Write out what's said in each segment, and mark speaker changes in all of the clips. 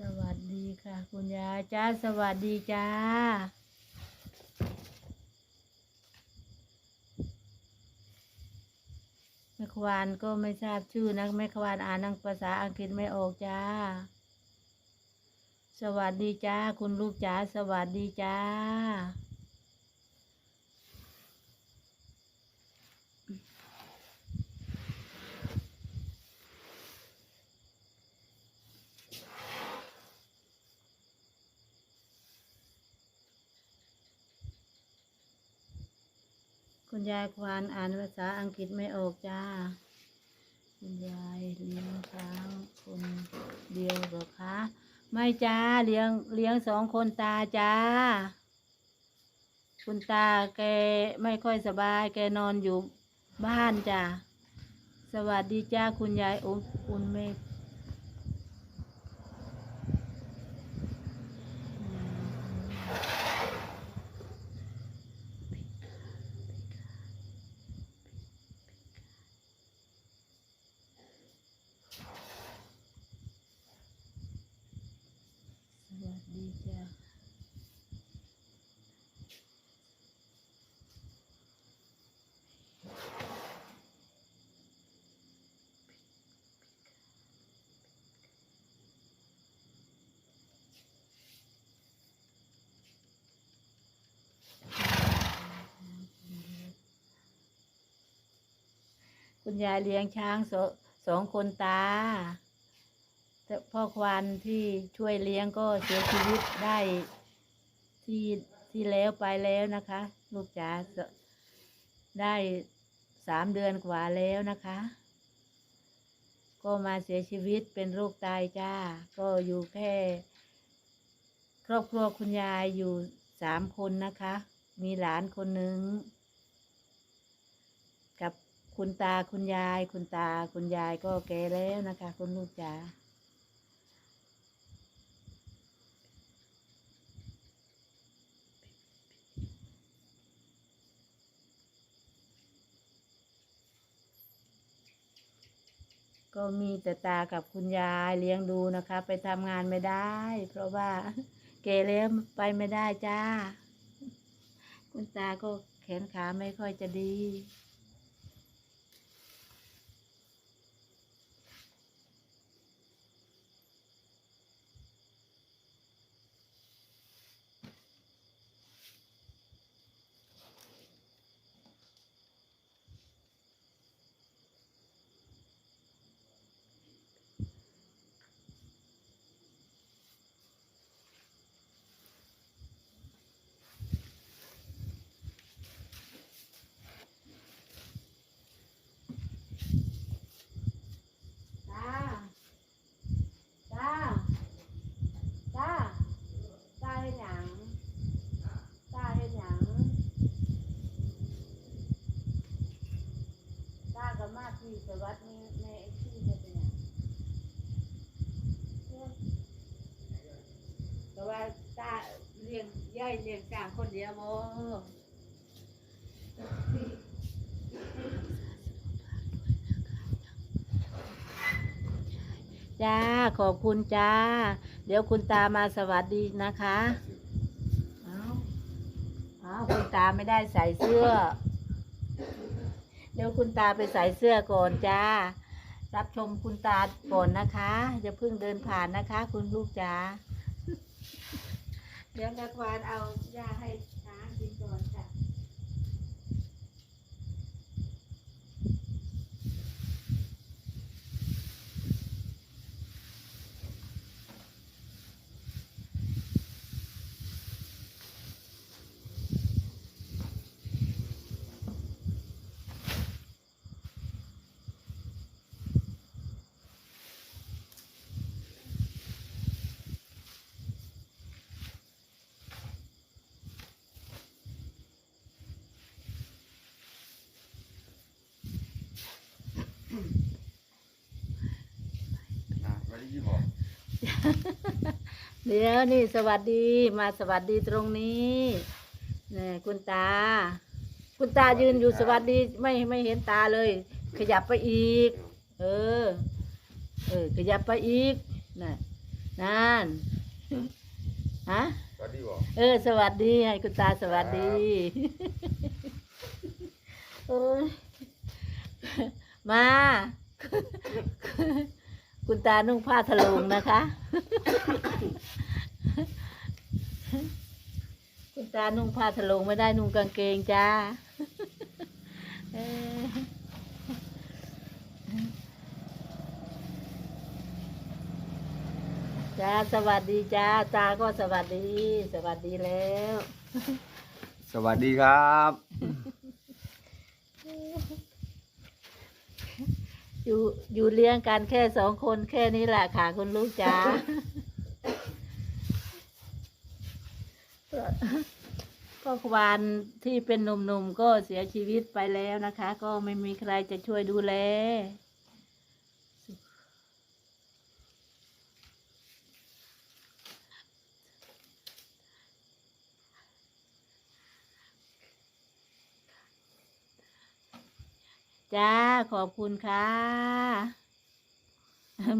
Speaker 1: สวัสดีค่ะ คุณยายจ้าสวัสดีจ้า แม่ควานก็ไม่ทราบชื่อนะแม่ควานอ่านภาษาอังกฤษไม่ออกจ้า สวัสดีจ้า คุณลูกจ้า สวัสดีจ้า คุณยายควานอ่านภาษาอังกฤษไม่ออกจ้า คุณยายเลี้ยงช้างคนเดียวหรอคะ ไม่จ้าเลี้ยงเลี้ยงสองคนตาจ้า คุณตาแกไม่ค่อยสบาย แกนอนอยู่บ้านจ้า สวัสดีจ้าคุณยายอุ่นเมฆสวัสดีจ้า คุณยายเลี้ยงช้างสอสองคนตาพ่อควานที่ช่วยเลี้ยงก็เสียชีวิตได้ที่ที่แล้วไปแล้วนะคะ ลูกจ๋าได้สามเดือนกว่าแล้วนะคะ ก็มาเสียชีวิตเป็นโรคไตจ้า ก็อยู่แค่ ครอบครัวคุณยายอยู่สามคนนะคะ มีหลานคนหนึ่ง คุณตาคุณยาย คุณตาคุณยายก็แก่แล้วนะคะ คุณลูกจ๋าก็มีแต่ตากับคุณยายเลี้ยงดูนะคะ ไปทำงานไม่ได้ เพราะว่าแก่แล้วไปไม่ได้จ้า คุณตาก็แขนขาไม่ค่อยจะดี ตา ตา ตา ตาเห็นหยัง ตาเห็นหยัง ตา กับมาที่สวัสดิ์นี่ในไอ้ที่เนี่ยเป็นหยังแต่ว่าตาเลี้ยงย่ายเลี้ยงจางคนเดียวบ่จ้า ขอบคุณจ้า เดี๋ยวคุณตามาสวัสดีนะคะเอาเอาคุณตาไม่ได้ใส่เสื้อ เดี๋ยวคุณตาไปใส่เสื้อก่อนจ้า รับชมคุณตาก่อนนะคะอย่าเพิ่งเดินผ่านนะคะ คุณลูกจ๋าเดี๋ยวนักวานเอายาให้ช้างกินก่อนจ้ะ
Speaker 2: อะวันที่ยี่บอก
Speaker 1: เดี๋ยวนี่สวัสดีมาสวัสดีตรงนี้นี่คุณตา คุณตายืนอยู่สวัสดีไม่ไม่เห็นตาเลย ขยับไปอีก เออ เออ ขยับไปอีกน่ะนั่นฮะ
Speaker 2: สวัสดีบอก
Speaker 1: เออ สวัสดีให้คุณตาสวัสดีโอ้ยมา คุณตานุ่งผ้าทะลุงนะคะ คุณตานุ่งผ้าทะลุงไม่ได้นุ่งกางเกงจ้าเจ้าสวัสดีจ้าตาก็สวัสดี สวัสดีแล้ว
Speaker 2: สวัสดีครับ
Speaker 1: อยู่อยู่เลี้ยงกันแค่สองคนแค่นี้แหละค่ะคุณลูกจ๋าพ่อควานที่เป็นหนุ่มๆก็เสียชีวิตไปแล้วนะคะ ก็ไม่มีใครจะช่วยดูแลจ้า ขอบคุณค่ะ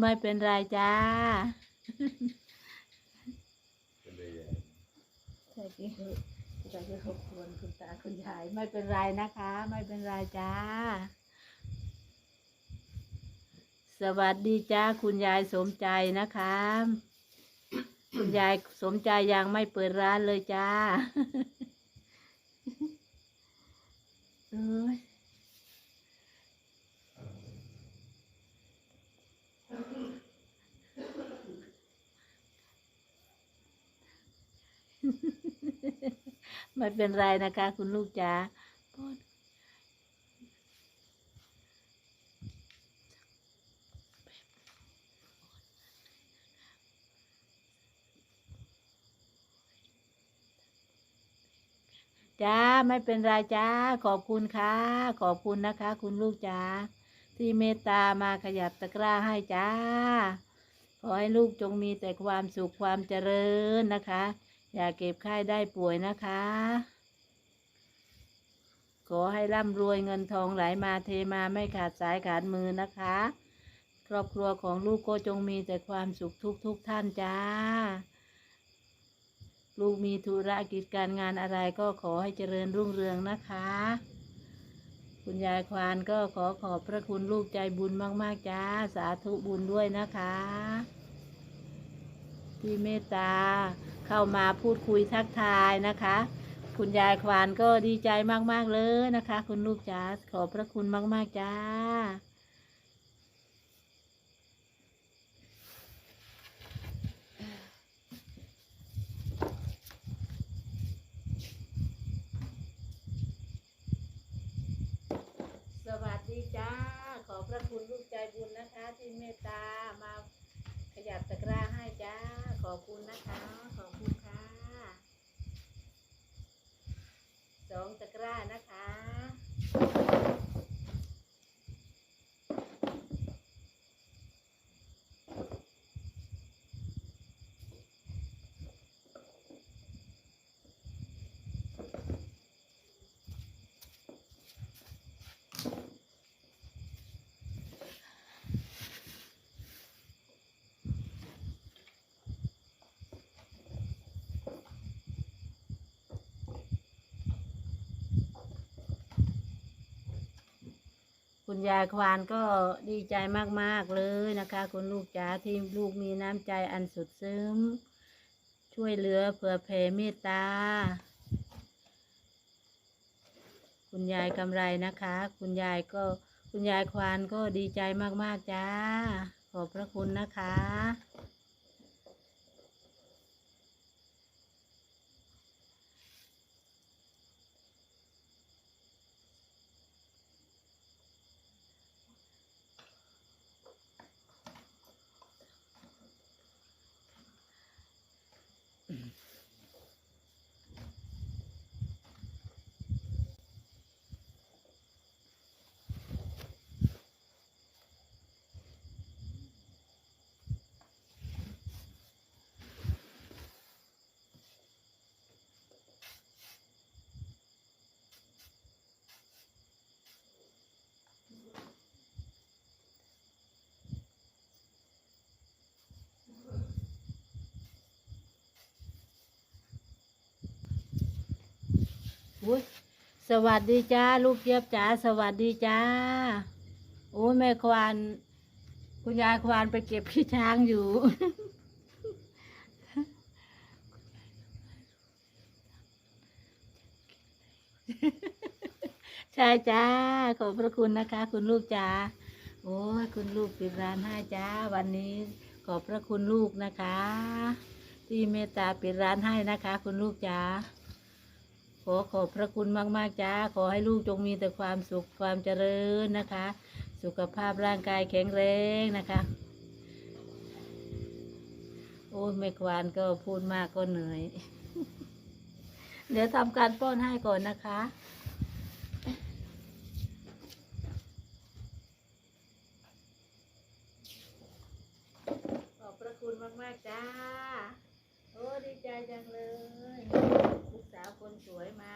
Speaker 1: ไม่เป็นไรจ้าใช่ที่ใช่ที่รบกวนคุณตาคุณยาย ไม่เป็นไรนะคะ ไม่เป็นไรจ้า สวัสดีจ้าคุณยายสมใจนะคะ คุณยายสมใจยังไม่เปิดร้านเลยจ้า เอ้ย ไม่เป็นไรนะคะ คุณลูกจ๋าจ้าไม่เป็นไรจ้าขอบคุณค่ะ ขอบคุณนะคะ คุณลูกจ๋าที่เมตตามาขยับตะกร้าให้จ้า ขอให้ลูกจงมีแต่ความสุขความเจริญนะคะ อย่าเก็บไข้ได้ป่วยนะคะ ขอให้ร่ำรวยเงินทองไหลมาเทมาไม่ขาดสายขาดมือนะคะ ครอบครัวของลูกก็จงมีแต่ความสุขทุกทุกท่านจ้า ลูกมีธุรกิจการงานอะไรก็ขอให้เจริญรุ่งเรืองนะคะ คุณยายควานก็ขอขอบพระคุณลูกใจบุญมากๆจ้า สาธุบุญด้วยนะคะ ที่เมตตา เข้ามาพูดคุยทักทายนะคะ คุณยายควานก็ดีใจมากๆเลยนะคะ คุณลูกจ๋าขอบพระคุณมากๆจ้าสวัสดีจ้า ขอบพระคุณลูกใจบุญนะคะ ที่เมตตามาขยับตะกร้าให้จ้า ขอบคุณนะคะขอบคุณค่ะสองตะกร้านะคะ คุณยายควานก็ดีใจมากๆเลยนะคะ คุณลูกจ๋าที่ลูกมีน้ำใจอันสุดซึ้ง ช่วยเหลือเผื่อแผ่เมตตา คุณยายกำไรนะคะ คุณยายก็คุณยายควานก็ดีใจมากๆจ้า ขอบพระคุณนะคะ Mm-hmm. สวัสดีจ้าลูกเจี๊ยบจ๋าสวัสดีจ้าโอ้แม่ควานคุณยายควานไปเก็บขี้ช้างอยู่ ใช่จ้าขอบพระคุณนะคะ คุณลูกจ๋าโอ้ยคุณลูกปิดร้านให้จ้า วันนี้ขอบพระคุณลูกนะคะ ที่เมตตาปิดร้านให้นะคะ คุณลูกจ๋า ขอขอบพระคุณมาก ๆ จ้า ขอให้ลูกจงมีแต่ความสุขความเจริญนะคะ สุขภาพร่างกายแข็งแรงนะคะ โอ้ยไม่ควานก็พูดมากก็เหนื่อย เดี๋ยวทำการป้อนให้ก่อนนะคะ ขอบพระคุณมาก ๆ จ้า โอ้ ดีใจจังเลย ลูกสาวคนสวยมา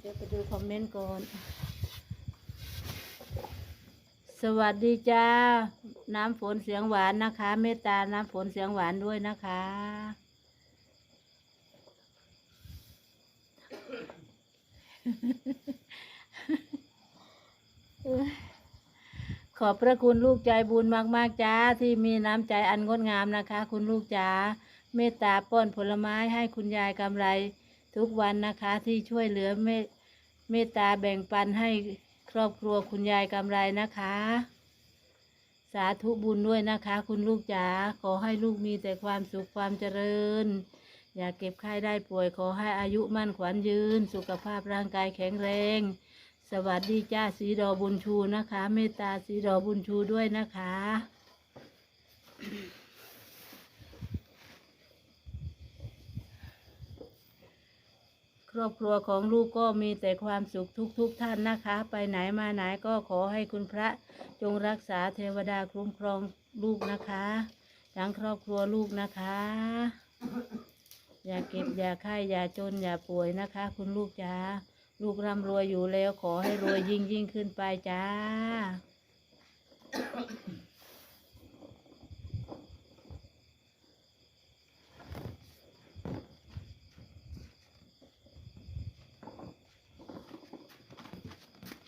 Speaker 1: เดี๋ยวไปดูคอมเมนต์ก่อน สวัสดีจ้า น้ำฝนเสียงหวานนะคะ เมตตา น้ำฝนเสียงหวานด้วยนะคะ ขอบพระคุณลูกใจบุญมาก ๆ จ้า ที่มีน้ำใจอันงดงามนะคะ คุณลูกจ๋าเมตตาป้อนผลไม้ให้คุณยายกำไรทุกวันนะคะที่ช่วยเหลือเมต เมตตาแบ่งปันให้ครอบครัวคุณยายกำไรนะคะ สาธุบุญด้วยนะคะ คุณลูกจ๋าขอให้ลูกมีแต่ความสุขความเจริญ อย่าเก็บไข้ได้ป่วยขอให้อายุมั่นขวัญยืน สุขภาพร่างกายแข็งแรง สวัสดีจ้าสีดอบุญชูนะคะ เมตตาสีดอบุญชูด้วยนะคะ ครอบครัวของลูกก็มีแต่ความสุขทุกๆทท่านนะคะ ไปไหนมาไหนก็ขอให้คุณพระจงรักษาเทวดาคุ้มครองลูกนะคะทั้งครอบครัวลูกนะคะ อย่าเก็บอย่าไข้อย่าจนอย่าป่วยนะคะ คุณลูกจ้าลูกร่ำรวยอยู่แล้วขอให้รวยยิ่งยิ่งขึ้นไปจ้า